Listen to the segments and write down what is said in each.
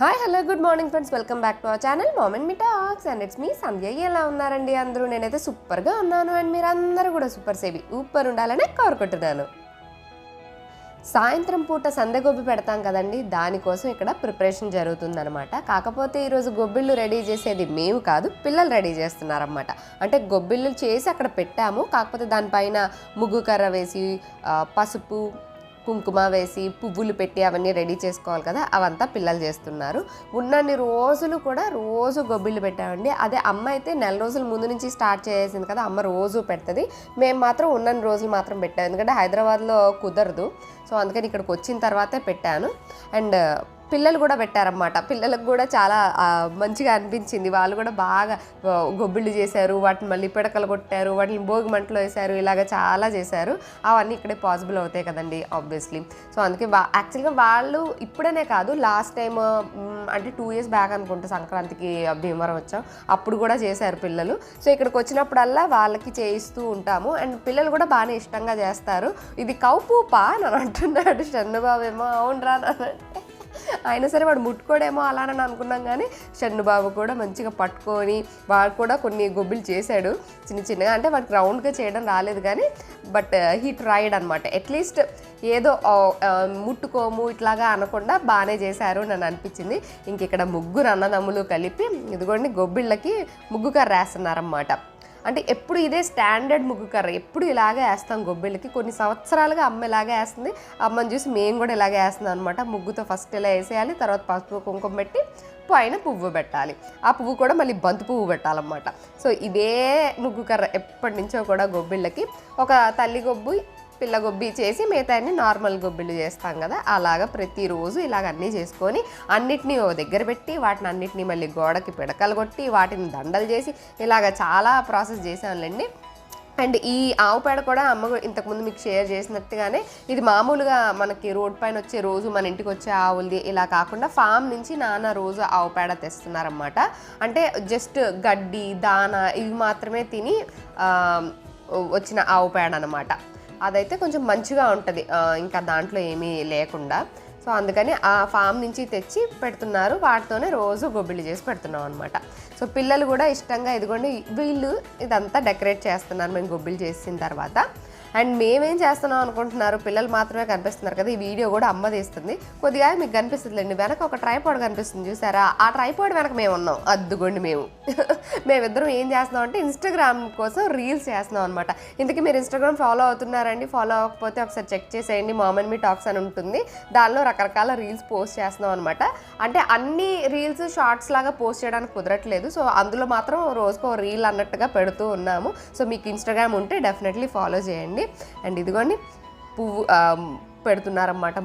Hi hello good morning friends welcome back to our channel moment me talks and it's me Sandhya ఎలా ఉన్నారండి అందరూ? నేనైతే సూపర్గా ఉన్నాను అండ్ మీరు అందరూ కూడా సూపర్ సేవి. ఊపర్ ఉండాలని కోరుకుంటున్నాను సాయంత్రం పూట సందె గొబ్బి పెడతాం కదండి. దానికోసం ఇక్కడ ప్రిపరేషన్ జరుగుతుందనమాట కాకపోతే ఈరోజు గొబ్బిళ్ళు రెడీ చేసేది మేము కాదు పిల్లలు రెడీ చేస్తున్నారన్నమాట. అంటే గొబ్బిళ్ళు చేసి అక్కడ పెట్టాము. కాకపోతే దానిపైన ముగ్గు కర్ర వేసి పసుపు కుంకుమ వేసి పువ్వులు పెట్టి అవన్నీ రెడీ చేసుకోవాలి కదా అవంతా పిల్లలు చేస్తున్నారు. ఉన్నన్ని రోజులు కూడా రోజు గొబ్బిళ్ళు పెట్టామండి. అదే అమ్మ అయితే నెల రోజుల ముందు నుంచి స్టార్ట్ చేసింది కదా అమ్మ రోజు పెడుతుంది. మేము మాత్రం ఉన్నన్ని రోజులు మాత్రం పెట్టాము ఎందుకంటే హైదరాబాద్లో కుదరదు. సో అందుకని ఇక్కడికి వచ్చిన తర్వాతే పెట్టాను. అండ్ పిల్లలు కూడా పెట్టారన్నమాట. పిల్లలకు కూడా చాలా మంచిగా అనిపించింది. వాళ్ళు కూడా బాగా గొబ్బిళ్ళు చేశారు వాటిని మళ్ళీ పిడకలు కొట్టారు వాటిని భోగి మంటలో వేశారు ఇలాగ చాలా చేశారు. అవన్నీ ఇక్కడే పాసిబుల్ అవుతాయి కదండి ఆబ్వియస్లీ సో అందుకే బా యాక్చువల్గా వాళ్ళు ఇప్పుడనే కాదు లాస్ట్ టైం అంటే టూ ఇయర్స్ బ్యాక్ అనుకుంటా సంక్రాంతికి భీమవరం వచ్చాం. అప్పుడు కూడా చేశారు పిల్లలు. సో ఇక్కడికి వచ్చినప్పుడల్లా వాళ్ళకి చేయిస్తూ ఉంటాము. అండ్ పిల్లలు కూడా బాగానే ఇష్టంగా చేస్తారు. ఇది కౌపూపా అని అంటున్నాడు. షన్నుబాబు ఏమో అవునరా అంటే అయినా సరే వాడు ముట్టుకోడేమో అలానని అనుకున్నాం కానీ షన్నుబాబు కూడా మంచిగా పట్టుకొని వాడు కూడా కొన్ని గొబ్బిలు చేశాడు చిన్న చిన్నగా. అంటే వాడికి రౌండ్గా చేయడం రాలేదు కానీ బట్ హీ ట్రైడ్ అనమాట అట్లీస్ట్ ఏదో ముట్టుకోము ఇట్లాగా అనకుండా బాగానే చేశారు నన్ను అనిపించింది. ఇంక ఇక్కడ ముగ్గురు అన్నదమ్ములు కలిపి ఇదిగోండి గొబ్బిళ్ళకి ముగ్గు కర్ర వేస్తున్నారన్నమాట. అంటే ఎప్పుడు ఇదే స్టాండర్డ్ ముగ్గు కర్ర. ఎప్పుడు ఇలాగే వేస్తాం గొబ్బిళ్ళకి. కొన్ని సంవత్సరాలుగా అమ్మ ఇలాగే వేస్తుంది. అమ్మని చూసి మేము కూడా ఇలాగే వేస్తున్నాం అనమాట ముగ్గుతో ఫస్ట్ ఇలా వేసేయాలి తర్వాత పసుపు కుంకుమ పెట్టి పైన పువ్వు పెట్టాలి. ఆ పువ్వు కూడా మళ్ళీ బంతి పువ్వు పెట్టాలన్నమాట. సో ఇదే ముగ్గు కర్ర ఎప్పటి నుంచో కూడా గొబ్బిళ్ళకి. ఒక తల్లి గొబ్బు పిల్ల గొబ్బి చేసి మిగతాన్ని నార్మల్ గొబ్బిళ్ళు చేస్తాం కదా అలాగా ప్రతిరోజు ఇలాగ అన్నీ చేసుకొని అన్నిటినీ ఓ దగ్గర పెట్టి వాటిని అన్నిటినీ మళ్ళీ గోడకి పిడకలు కొట్టి వాటిని దండలు చేసి ఇలాగ చాలా ప్రాసెస్ చేసానులేండి అండ్ ఈ ఆవు పేడ కూడా అమ్మ ఇంతకుముందు మీకు షేర్ చేసినట్టుగానే ఇది మామూలుగా మనకి రోడ్ పైన వచ్చే రోజు మన ఇంటికి వచ్చే ఆవులది ఇలా కాకుండా ఫామ్ నుంచి నాన్న రోజు ఆవు పేడ తెస్తున్నారన్నమాట. అంటే జస్ట్ గడ్డి దాన ఇవి మాత్రమే తిని వచ్చిన ఆవు పేడ అనమాట అదైతే కొంచెం మంచిగా ఉంటుంది. ఇంకా దాంట్లో ఏమీ లేకుండా. సో అందుకని ఆ ఫామ్ నుంచి తెచ్చి పెడుతున్నారు. వాటితోనే రోజు గొబ్బిళ్ళు చేసి పెడుతున్నాం అనమాట సో పిల్లలు కూడా ఇష్టంగా ఇదిగోండి వీళ్ళు ఇదంతా డెకరేట్ చేస్తున్నారు. మేము గొబ్బిళ్ళు చేసిన తర్వాత. అండ్ మేమేం చేస్తున్నాం అనుకుంటున్నారు పిల్లలు మాత్రమే కనిపిస్తున్నారు కదా ఈ వీడియో కూడా అమ్మ తీస్తుంది. కొద్దిగా మీకు కనిపిస్తుందిలేండి వెనక ఒక ట్రైపాడ్ కనిపిస్తుంది చూసారా? ఆ ట్రైపాడ్ వెనక మేము ఉన్నాం అద్దుకోండి మేము. మేమిద్దరం ఏం చేస్తున్నాం అంటే ఇన్స్టాగ్రామ్ కోసం రీల్స్ చేస్తున్నాం అనమాట ఇంతకీ మీరు ఇన్స్టాగ్రామ్ ఫాలో అవుతున్నారండి ఫాలో అవ్వకపోతే ఒకసారి చెక్ చేసేయండి మామన్ మీ టాక్స్ అని ఉంటుంది. దానిలో రకరకాల రీల్స్ పోస్ట్ చేస్తున్నాం అనమాట అంటే అన్ని రీల్స్ షార్ట్స్ లాగా పోస్ట్ చేయడానికి కుదరట్లేదు. సో అందులో మాత్రం రోజుకో రీల్ అన్నట్టుగా పెడుతూ ఉన్నాము. సో మీకు ఇన్స్టాగ్రామ్ ఉంటే డెఫినెట్లీ ఫాలో చేయండి. అండ్ ఇదిగోండి పువ్వు ఆ, పెడుతున్నారన్నమాట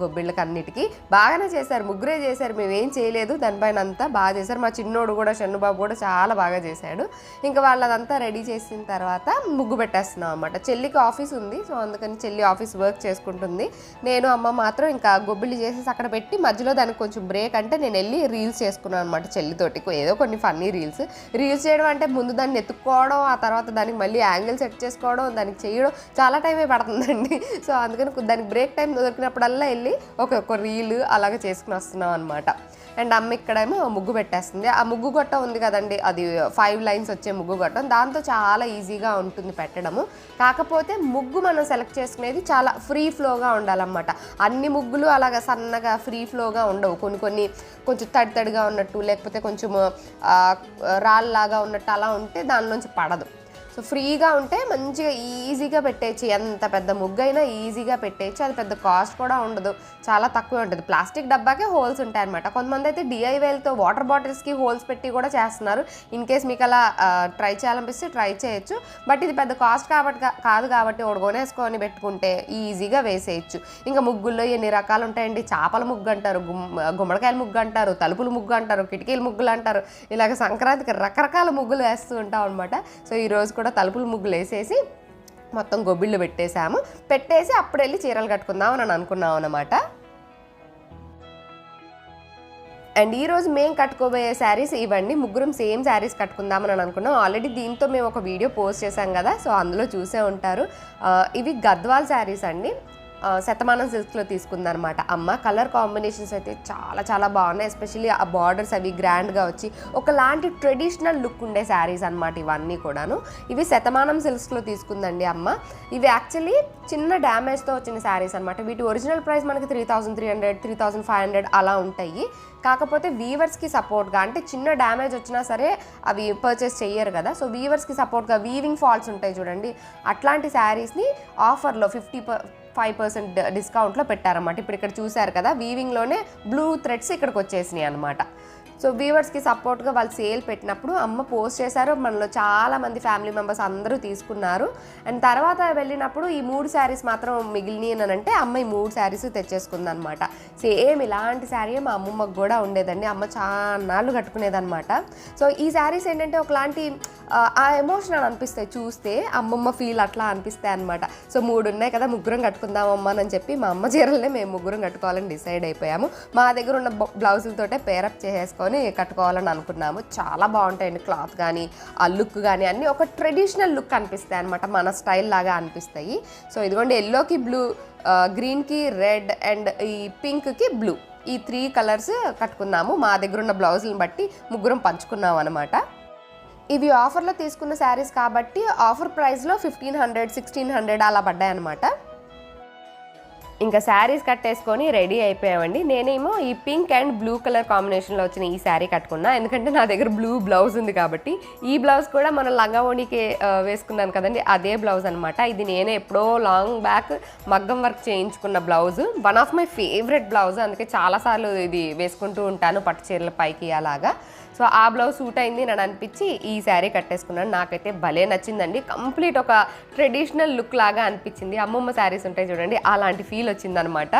గొబ్బిళ్ళకి అన్నిటికీ బాగానే చేశారు ముగ్గురే చేశారు మేమేం చేయలేదు దానిపైన అంతా బాగా చేశారు. మా చిన్నోడు కూడా షన్నుబాబు కూడా చాలా బాగా చేశాడు. ఇంకా వాళ్ళదంతా రెడీ చేసిన తర్వాత ముగ్గు పెట్టేస్తున్నాం అనమాట చెల్లికి ఆఫీస్ ఉంది సో అందుకని చెల్లి ఆఫీస్ వర్క్ చేసుకుంటుంది. నేను అమ్మ మాత్రం ఇంకా గొబ్బిళ్ళు చేసేసి అక్కడ పెట్టి మధ్యలో దానికి కొంచెం బ్రేక్ అంటే నేను వెళ్ళి రీల్స్ చేసుకున్నాను అనమాట చెల్లితోటి. ఏదో కొన్ని ఫన్నీ రీల్స్. రీల్స్ చేయడం అంటే ముందు దాన్ని ఎత్తుక్కోవడం ఆ తర్వాత దానికి మళ్ళీ యాంగిల్ సెట్ చేసుకోవడం దానికి చేయడం చాలా టైమే పడుతుందండి. సో అందుకని దానికి బ్రేక్ టైం దొరికినప్పుడల్లా వెళ్ళి ఒక్కొక్క రీల్ అలాగే చేసుకుని వస్తున్నాం అనమాట అండ్ అమ్మ ఇక్కడేమో ముగ్గు పెట్టేస్తుంది. ఆ ముగ్గు గొట్ట ఉంది కదండి అది ఫైవ్ లైన్స్ వచ్చే ముగ్గు గొట్టం. దాంతో చాలా ఈజీగా ఉంటుంది పెట్టడము. కాకపోతే ముగ్గు మనం సెలెక్ట్ చేసుకునేది చాలా ఫ్రీ ఫ్లోగా ఉండాలన్నమాట. అన్ని ముగ్గులు అలాగ సన్నగా ఫ్రీ ఫ్లోగా ఉండవు. కొన్ని కొన్ని కొంచెం తడి తడిగా ఉన్నట్టు లేకపోతే కొంచెం రాళ్ళలాగా ఉన్నట్టు అలా ఉంటే దానిలోంచి పడదు. సో ఫ్రీగా ఉంటే మంచిగా ఈజీగా పెట్టేయచ్చు. ఎంత పెద్ద ముగ్గు అయినా ఈజీగా పెట్టేయచ్చు. అది పెద్ద కాస్ట్ కూడా ఉండదు. చాలా తక్కువే ఉంటుంది. ప్లాస్టిక్ డబ్బాకే హోల్స్ ఉంటాయి అనమాట కొంతమంది అయితే డిఐవేల్తో వాటర్ బాటిల్స్కి హోల్స్ పెట్టి కూడా చేస్తున్నారు. ఇన్ కేస్ మీకు అలా ట్రై చేయాలనిపిస్తే ట్రై చేయొచ్చు. బట్ ఇది పెద్ద కాస్ట్ కాబట్టి కాదు కాబట్టి ఒడగొనేసుకొని పెట్టుకుంటే ఈజీగా వేసేయచ్చు. ఇంకా ముగ్గుల్లో ఎన్ని రకాలు ఉంటాయండి చేపల ముగ్గు అంటారు గుమ్మడికాయల ముగ్గు అంటారు తలుపుల ముగ్గు అంటారు కిటికీల ముగ్గులు అంటారు ఇలాగ సంక్రాంతికి రకరకాల ముగ్గులు వేస్తూ ఉంటాం అనమాట సో ఈ రోజు కూడా తలుపులు ముగ్గులు వేసేసి మొత్తం గొబ్బిళ్ళు పెట్టేశాము. పెట్టేసి అప్పుడు వెళ్ళి చీరలు కట్టుకుందాం అని అనుకున్నాం అనమాట అండ్ ఈరోజు మేము కట్టుకోబోయే శారీస్ ఇవన్నీ ముగ్గురం సేమ్ శారీస్ కట్టుకుందామని అని అనుకున్నాం. ఆల్రెడీ దీంతో మేము ఒక వీడియో పోస్ట్ చేశాం కదా సో అందులో చూసే ఉంటారు. ఇవి గద్వాల్ శారీస్ అండి. శతమానం సిల్క్లో తీసుకుందనమాట అమ్మ కలర్ కాంబినేషన్స్ అయితే చాలా చాలా బాగున్నాయి. ఎస్పెషల్లీ ఆ బార్డర్స్ అవి గ్రాండ్గా వచ్చి ఒకలాంటి ట్రెడిషనల్ లుక్ ఉండే శారీస్ అనమాట ఇవన్నీ కూడాను. ఇవి శతమానం సిల్క్స్లో తీసుకుందండి అమ్మ. ఇవి యాక్చువల్లీ చిన్న డ్యామేజ్తో వచ్చిన శారీస్ అనమాట వీటి ఒరిజినల్ ప్రైస్ మనకి three thousand three hundred three thousand five hundred అలా ఉంటాయి. కాకపోతే వీవర్స్కి సపోర్ట్గా అంటే చిన్న డ్యామేజ్ వచ్చినా సరే అవి పర్చేస్ చేయరు కదా. సో వీవర్స్కి సపోర్ట్గా వీవింగ్ ఫాల్స్ ఉంటాయి చూడండి. అట్లాంటి శారీస్ని ఆఫర్లో ఫిఫ్టీ ఫైవ్ పర్సెంట్ డిస్కౌంట్లో పెట్టారన్నమాట. ఇప్పుడు ఇక్కడ చూశారు కదా వీవింగ్లోనే బ్లూ థ్రెడ్స్ ఇక్కడికి వచ్చేసినాయి అనమాట సో వ్యూవర్స్కి సపోర్ట్గా వాళ్ళు సేల్ పెట్టినప్పుడు అమ్మ పోస్ట్ చేశారు. మనలో చాలా మంది ఫ్యామిలీ మెంబర్స్ అందరూ తీసుకున్నారు. అండ్ తర్వాత వెళ్ళినప్పుడు ఈ మూడు శారీస్ మాత్రం మిగిలినాయి అని అంటే అమ్మ ఈ మూడు శారీస్ తెచ్చేసుకుంది అనమాట సేమ్ ఇలాంటి శారీ మా అమ్మమ్మకు కూడా ఉండేదండి. అమ్మ చాలా కట్టుకునేదనమాట సో ఈ శారీస్ ఏంటంటే ఒకలాంటి ఆ, ఎమోషన్ ఎమోషనల్ అనిపిస్తాయి చూస్తే అమ్మమ్మ ఫీల్ అట్లా అనిపిస్తాయి అనమాట సో మూడు ఉన్నాయి కదా ముగ్గురం కట్టుకుందాం అమ్మ అని చెప్పి మా అమ్మ చీరలనే మేము ముగ్గురం కట్టుకోవాలని డిసైడ్ అయిపోయాము. మా దగ్గర ఉన్న బ్లౌజులతోటే పేరప్ తీసుకొని కట్టుకోవాలని అనుకున్నాము. చాలా బాగుంటాయండి క్లాత్ కానీ ఆ లుక్ కానీ అన్నీ ఒక ట్రెడిషనల్ లుక్ అనిపిస్తాయి అనమాట మన స్టైల్ లాగా అనిపిస్తాయి. సో ఇదిగోండి ఎల్లోకి బ్లూ గ్రీన్కి రెడ్ అండ్ ఈ పింక్కి బ్లూ. ఈ త్రీ కలర్స్ కట్టుకున్నాము. మా దగ్గర ఉన్న బ్లౌజులను బట్టి ముగ్గురం పంచుకున్నాం అనమాట ఇవి ఆఫర్లో తీసుకున్న శారీస్ కాబట్టి ఆఫర్ ప్రైస్లో ఫిఫ్టీన్ హండ్రెడ్ సిక్స్టీన్ హండ్రెడ్ అలా పడ్డాయి అనమాట ఇంకా శారీస్ కట్టేసుకొని రెడీ అయిపోయామండి. నేనేమో ఈ పింక్ అండ్ బ్లూ కలర్ కాంబినేషన్లో వచ్చిన ఈ శారీ కట్టుకున్నా. ఎందుకంటే నా దగ్గర బ్లూ బ్లౌజ్ ఉంది కాబట్టి. ఈ బ్లౌజ్ కూడా మనం లంగావోణికి ఆ, వేసుకున్నాను కదండి. అదే బ్లౌజ్ అనమాట ఇది నేనే ఎప్పుడో లాంగ్ బ్యాక్ మగ్గం వర్క్ చేయించుకున్న blouse. One of my favourite blouse. అందుకే చాలాసార్లు ఇది వేసుకుంటూ ఉంటాను పట్టు చీరల పైకి అలాగా. సో ఆ బ్లౌజ్ సూట్ అయింది నేను అనిపించి ఈ శారీ కట్టేసుకున్నాను. నాకైతే భలే నచ్చిందండి. కంప్లీట్ ఒక ట్రెడిషనల్ లుక్ లాగా అనిపించింది. అమ్మమ్మ శారీస్ ఉంటాయి చూడండి అలాంటి ఫీల్ వచ్చిందనమాట.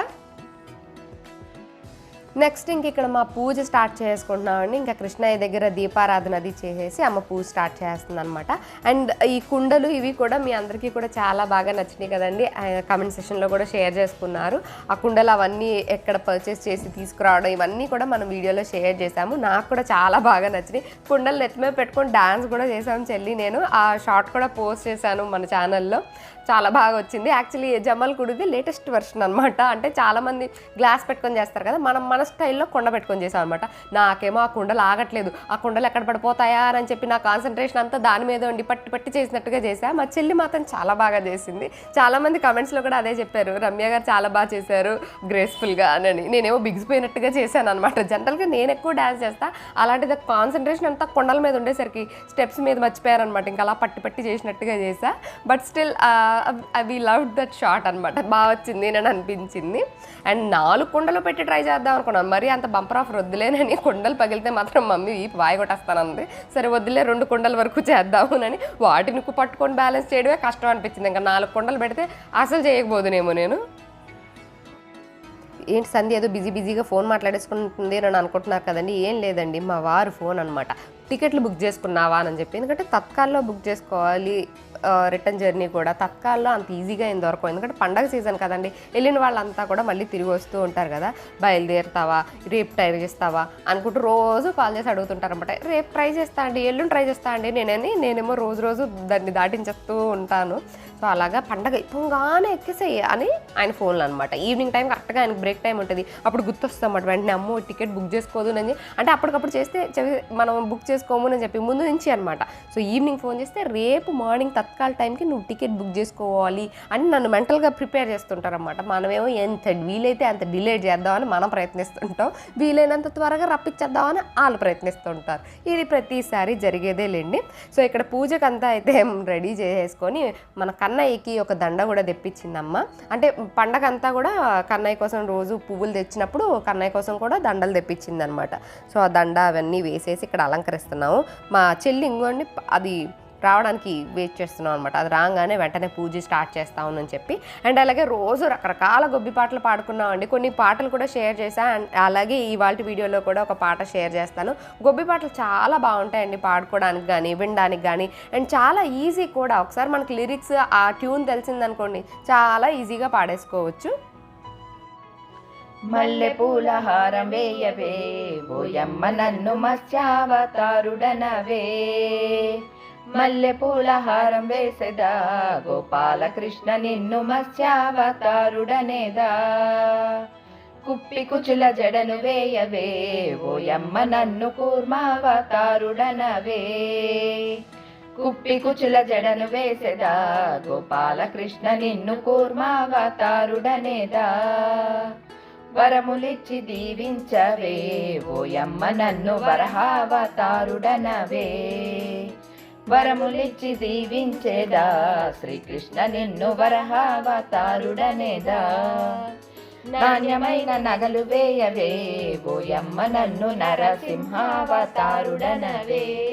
నెక్స్ట్ ఇంక ఇక్కడ మా పూజ స్టార్ట్ చేసుకుంటున్నామండి. ఇంకా కృష్ణయ్య దగ్గర దీపారాధన అది చేసేసి అమ్మ పూజ స్టార్ట్ చేస్తుంది అనమాట అండ్ ఈ కుండలు ఇవి కూడా మీ అందరికీ కూడా చాలా బాగా నచ్చినాయి కదండి. కమెంట్ సెషన్లో కూడా షేర్ చేసుకున్నారు. ఆ కుండలు అవన్నీ ఎక్కడ పర్చేస్ చేసి తీసుకురావడం ఇవన్నీ కూడా మనం వీడియోలో షేర్ చేశాము. నాకు కూడా చాలా బాగా నచ్చినాయి. కుండలు నెత్తిమే పెట్టుకొని డాన్స్ కూడా చేశాము చెల్లి నేను. ఆ షార్ట్ కూడా పోస్ట్ చేశాను మన ఛానల్లో చాలా బాగా వచ్చింది. యాక్చువల్లీ జమల్ కుడిది లేటెస్ట్ వెర్షన్ అనమాట అంటే చాలామంది గ్లాస్ పెట్టుకొని చేస్తారు కదా మనం మన స్టైల్లో కుండ పెట్టుకొని చేసాం అనమాట నాకేమో ఆ కుండలు ఆగట్లేదు ఆ కుండలు ఎక్కడ పడిపోతాయా అని చెప్పి నా కాన్సన్ట్రేషన్ అంతా దాని మీద ఉండి పట్టి పట్టి చేసినట్టుగా చేశా. మా చెల్లి మాత్రం చాలా బాగా చేసింది. చాలామంది కమెంట్స్లో కూడా అదే చెప్పారు. రమ్య గారు చాలా బాగా చేశారు గ్రేస్ఫుల్గా అని నేనేమో బిగిసిపోయినట్టుగా చేశాను అనమాట జనరల్గా నేను ఎక్కువ డ్యాన్స్ చేస్తా. అలాంటిది కాన్సన్ట్రేషన్ అంతా కొండల మీద ఉండేసరికి స్టెప్స్ మీద మర్చిపోయారనమాట ఇంకా అలా పట్టి పట్టి చేసినట్టుగా చేశా. బట్ స్టిల్ అవి లవ్ దట్ షార్ట్ అనమాట బాగా వచ్చింది అని అనిపించింది. అండ్ నాలుగు కుండలు పెట్టి ట్రై చేద్దాం అనుకున్నాను. మరి అంత బంపర్ ఆఫ్ వద్దులేనని కుండలు పగిలితే మాత్రం మమ్మీ ఈ వాయి కొట్టేస్తానంది. సరే వద్దులే రెండు కుండల వరకు చేద్దామునని వాటిని పట్టుకొని బ్యాలెన్స్ చేయడమే కష్టం అనిపించింది. ఇంకా నాలుగు కుండలు పెడితే అసలు చేయకపోదునేమో నేను. ఏంటి సంధ్య ఏదో బిజీ బిజీగా ఫోన్ మాట్లాడేసుకుంటుంది అని అనుకుంటున్నారు కదండి. ఏం లేదండి మా వారు ఫోన్ అనమాట టికెట్లు బుక్ చేసుకున్నావా అని చెప్పి. ఎందుకంటే తత్కాల్లో బుక్ చేసుకోవాలి రిటర్న్ జర్నీ కూడా తత్కాల్లో అంత ఈజీగా ఏం దొరకవు. ఎందుకంటే పండగ సీజన్ కదండి వెళ్ళిన వాళ్ళంతా కూడా మళ్ళీ తిరిగి వస్తూ ఉంటారు కదా. బయలుదేరుతావా రేపు ట్రై చేస్తావా అనుకుంటూ రోజు కాల్ చేసి అడుగుతుంటారు అనమాట రేపు ట్రై చేస్తా అండి ఎల్లుండి ట్రై చేస్తా అండి నేనని నేనేమో రోజు రోజు దాన్ని దాటించేస్తూ ఉంటాను. సో అలాగా పండగ అయిపోగానే ఎక్కేసాయి అని ఆయన ఫోన్లు అనమాట. ఈవినింగ్ టైం కరెక్ట్గా ఆయనకి బ్రేక్ టైం ఉంటుంది. అప్పుడు గుర్తొస్తాం అన్నమాట వెంటనే అమ్మో టికెట్ బుక్ చేసుకోదు అని. అంటే అప్పటికప్పుడు చేస్తే మనం బుక్ చేసుకోము అని చెప్పి ముందు నుంచి అనమాట సో ఈవినింగ్ ఫోన్ చేస్తే రేపు మార్నింగ్ తత్కాల టైంకి నువ్వు టికెట్ బుక్ చేసుకోవాలి అని నన్ను మెంటల్గా ప్రిపేర్ చేస్తుంటారన్నమాట. మనమేమో ఎంత వీలైతే అంత డిలే చేద్దామని మనం ప్రయత్నిస్తుంటాం. వీలైనంత త్వరగా రప్పించేద్దామని వాళ్ళు ప్రయత్నిస్తుంటారు. ఇది ప్రతిసారి జరిగేదే లేండి. సో ఇక్కడ పూజకంతా అయితే రెడీ చేసేసుకొని మన కన్నయ్యకి ఒక దండ కూడా తెప్పించిందమ్మ. అంటే పండగ అంతా కూడా కన్నయ్య కోసం రోజు పువ్వులు తెచ్చినప్పుడు కన్నయ్య కోసం కూడా దండలు తెప్పించిందనమాట సో ఆ దండ అవన్నీ వేసేసి ఇక్కడ చేస్తున్నాము మా చెల్లి ఇంకోండి అది రావడానికి వెయిట్ చేస్తున్నాం అనమాట అది రాగానే వెంటనే పూజ స్టార్ట్ చేస్తామని అని చెప్పి. అండ్ అలాగే రోజు రకరకాల గొబ్బి పాటలు పాడుకున్నామండి కొన్ని పాటలు కూడా షేర్ చేశా. అండ్ అలాగే ఇవాళ వీడియోలో కూడా ఒక పాట షేర్ చేస్తాను. గొబ్బి పాటలు చాలా బాగుంటాయండి పాడుకోవడానికి కానీ వినడానికి కానీ అండ్ చాలా ఈజీ కూడా. ఒకసారి మనకి లిరిక్స్ ఆ ట్యూన్ తెలిసిందనుకోండి చాలా ఈజీగా పాడేసుకోవచ్చు. మల్లె పూల హారం వేయవే ఓయమ్మ నన్ను మత్స్యావతారుడనవే. మల్లె పూల హారం వేసెదా గోపాలకృష్ణ నిన్ను మత్స్యావతారుడనేదా. కుప్పి కుచుల జడను వేయవే ఓయమ్మ నన్ను కూర్మావతారుడనవే. కుప్పి కుచుల జడను వేసెదా గోపాలకృష్ణ నిన్ను కూర్మావతారుడనేదా. వరములిచ్చి దీవించవే. ఓయమ్మ నన్ను వరహావతారుడనవే. వరములిచ్చి దీవించేదా. శ్రీకృష్ణ నిన్ను వరహావతారుడనేదా. నాణ్యమైన నగలు వేయవే. ఓయమ్మ నన్ను నరసింహావతారుడనవే.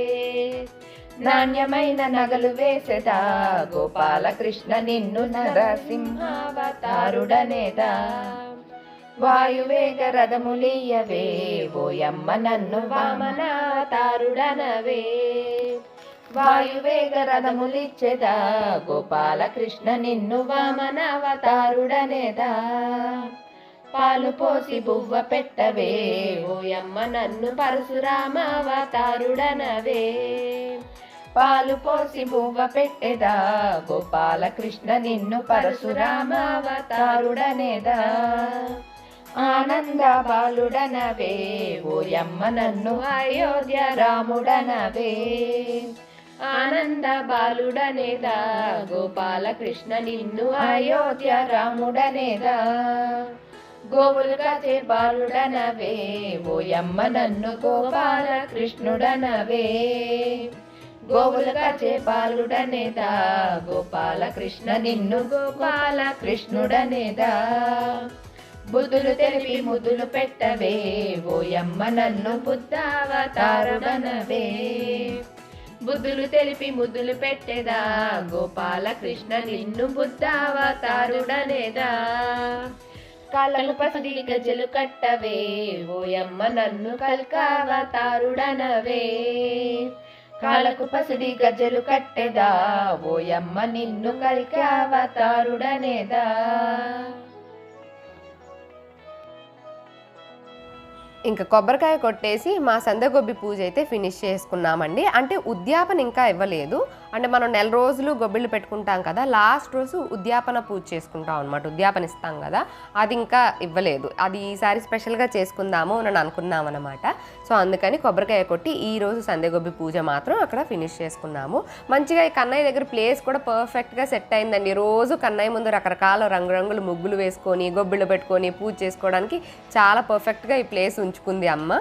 నాణ్యమైన నగలు వేసేదా. గోపాలకృష్ణ నిన్ను నరసింహావతారుడనేదా. వాయువేగ రథములీయవే ఓయమ్మ నన్ను వామన తారుడనవే వాయువేగ రథములిచ్చెదా గోపాలకృష్ణ నిన్ను వామన అవతారుడనేదా పాలు పోసి బువ్వ పెట్టవే ఓయమ్మ నన్ను పరశురామ అవతారుడనవే పాలు పోసి బువ్వ పెట్టెదా గోపాలకృష్ణ నిన్ను పరశురామ అవతారుడనేదా ఆనంద బాలుడనవే ఓయమ్మ నన్ను అయోధ్య రాముడనవే. ఆనంద బాలుడనేదా గోపాలకృష్ణ నిన్ను అయోధ్య రాముడనేదా. గోవులు కాచే బాలుడనవే ఓయమ్మ నన్ను గోపాలకృష్ణుడనవే. గోవులు కాచే బాలుడనేదా గోపాలకృష్ణ నిన్ను గోపాలకృష్ణుడనేదా. బుద్ధులు తెలిపి ముద్దులు పెట్టవే. ఓయమ్మ నన్ను బుద్ధావతారమనవే బుద్ధులు తెలిపి ముద్దులు పెట్టేదా. గోపాలకృష్ణ నిన్ను బుద్ధావతారుడనేదా కాళ్ళకు పసిడి గజలు కట్టవే. ఓయమ్మ నన్ను కల్కావతారుడనవే కాళ్ళకు పసిడి గజలు కట్టెదా. ఓయమ్మ నిన్ను కల్కావతారుడనేదా ఇంకా కొబ్బరికాయ కొట్టేసి మా సందగొబ్బి పూజ అయితే ఫినిష్ చేసుకున్నామండి. అంటే ఉద్యాపన ఇంకా ఇవ్వలేదు. అంటే మనం నెల రోజులు గొబ్బిళ్ళు పెట్టుకుంటాం కదా లాస్ట్ రోజు ఉద్యాపన పూజ చేసుకుంటాం అనమాట ఉద్యాపన ఇస్తాం కదా అది ఇంకా ఇవ్వలేదు. అది ఈసారి స్పెషల్గా చేసుకుందాము అని అనుకున్నాం అనమాట సో అందుకని కొబ్బరికాయ కొట్టి ఈ రోజు సందేగొబ్బి పూజ మాత్రం అక్కడ ఫినిష్ చేసుకున్నాము. మంచిగా ఈ కన్నయ్య దగ్గర ప్లేస్ కూడా పర్ఫెక్ట్గా సెట్ అయిందండి. రోజు కన్నయ్య ముందు రకరకాల రంగురంగులు ముగ్గులు వేసుకొని గొబ్బిళ్ళు పెట్టుకొని పూజ చేసుకోవడానికి చాలా పర్ఫెక్ట్గా ఈ ప్లేస్ ఉంచుకుంది అమ్మ.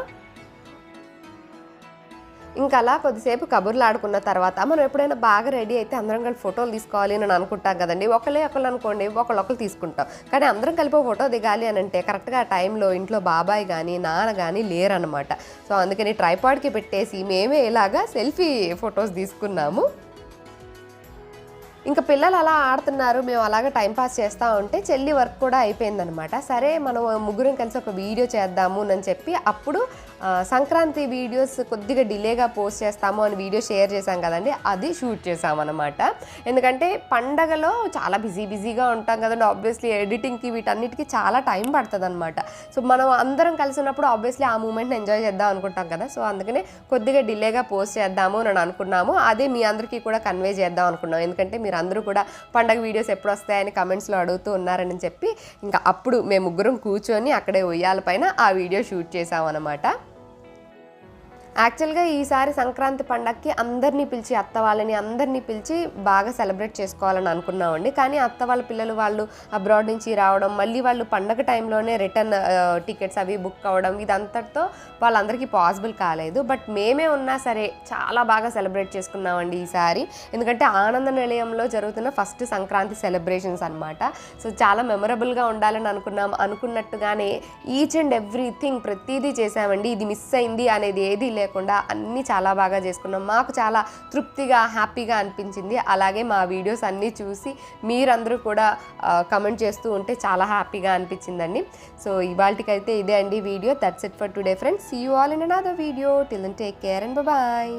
ఇంకా అలా కొద్దిసేపు కబుర్లు ఆడుకున్న తర్వాత మనం ఎప్పుడైనా బాగా రెడీ అయితే అందరం కలిసి ఫోటోలు తీసుకోవాలి అని అనుకుంటాం కదండి. ఒకళ్ళే ఒకళ్ళు అనుకోండి ఒకళ్ళొకళ్ళు తీసుకుంటాం. కానీ అందరం కలిపి ఫోటో దిగాలి అని అంటే కరెక్ట్గా ఆ టైంలో ఇంట్లో బాబాయ్ కానీ నాన్న కానీ లేరనమాట సో అందుకని ట్రైపాడ్కి పెట్టేసి మేమే ఇలాగా సెల్ఫీ ఫొటోస్ తీసుకున్నాము. ఇంకా పిల్లలు అలా ఆడుతున్నారు మేము అలాగే టైంపాస్ చేస్తూ ఉంటే చెల్లి వర్క్ కూడా అయిపోయిందనమాట సరే మనం ముగ్గురం కలిసి ఒక వీడియో చేద్దాము అని చెప్పి అప్పుడు సంక్రాంతి వీడియోస్ కొద్దిగా డిలేగా పోస్ట్ చేస్తాము అని వీడియో షేర్ చేశాం కదండి అది షూట్ చేసామన్నమాట ఎందుకంటే పండగలో చాలా బిజీ బిజీగా ఉంటాం కదండి ఆబ్వియస్లీ ఎడిటింగ్కి వీటన్నిటికీ చాలా టైం పడుతుంది అనమాట సో మనం అందరం కలిసి ఉన్నప్పుడు ఆబ్వియస్లీ ఆ మూమెంట్ని ఎంజాయ్ చేద్దాం అనుకుంటాం కదా సో అందుకనే కొద్దిగా డిలేగా పోస్ట్ చేద్దాము అని అనుకున్నాము. అదే మీ అందరికీ కూడా కన్వే చేద్దాం అనుకున్నాం. ఎందుకంటే మీరు అందరూ కూడా పండగ వీడియోస్ ఎప్పుడు వస్తాయని కమెంట్స్లో అడుగుతూ ఉన్నారని చెప్పి ఇంకా అప్పుడు మేము ముగ్గురం కూర్చొని అక్కడే ఉయ్యాల పైన ఆ వీడియో షూట్ చేసామన్నమాట యాక్చువల్గా ఈసారి సంక్రాంతి పండగకి అందరినీ పిలిచి అత్త వాళ్ళని అందరినీ పిలిచి బాగా సెలబ్రేట్ చేసుకోవాలని అనుకున్నామండి. కానీ అత్త వాళ్ళ పిల్లలు వాళ్ళు అబ్రాడ్ నుంచి రావడం మళ్ళీ వాళ్ళు పండగ టైంలోనే రిటర్న్ టికెట్స్ అవి బుక్ అవ్వడం ఇదంతటితో వాళ్ళందరికీ పాసిబుల్ కాలేదు. బట్ మేమే ఉన్నా సరే చాలా బాగా సెలబ్రేట్ చేసుకున్నామండి ఈసారి. ఎందుకంటే ఆనంద నిలయంలో జరుగుతున్న ఫస్ట్ సంక్రాంతి సెలబ్రేషన్స్ అనమాట సో చాలా మెమరబుల్గా ఉండాలని అనుకున్నాం. అనుకున్నట్టుగానే ఈచ్ అండ్ ఎవ్రీథింగ్ ప్రతిదీ చేసామండి ఇది మిస్ అయింది అనేది ఏదీ లేకుండా అన్నీ చాలా బాగా చేసుకున్నాం. మాకు చాలా తృప్తిగా హ్యాపీగా అనిపించింది. అలాగే మా వీడియోస్ అన్నీ చూసి మీరందరూ కూడా కమెంట్ చేస్తూ ఉంటే చాలా హ్యాపీగా అనిపించిందండి. సో ఇవాళకైతే ఇదే అండి video. That's it for today friends see you all in another video till take care and bye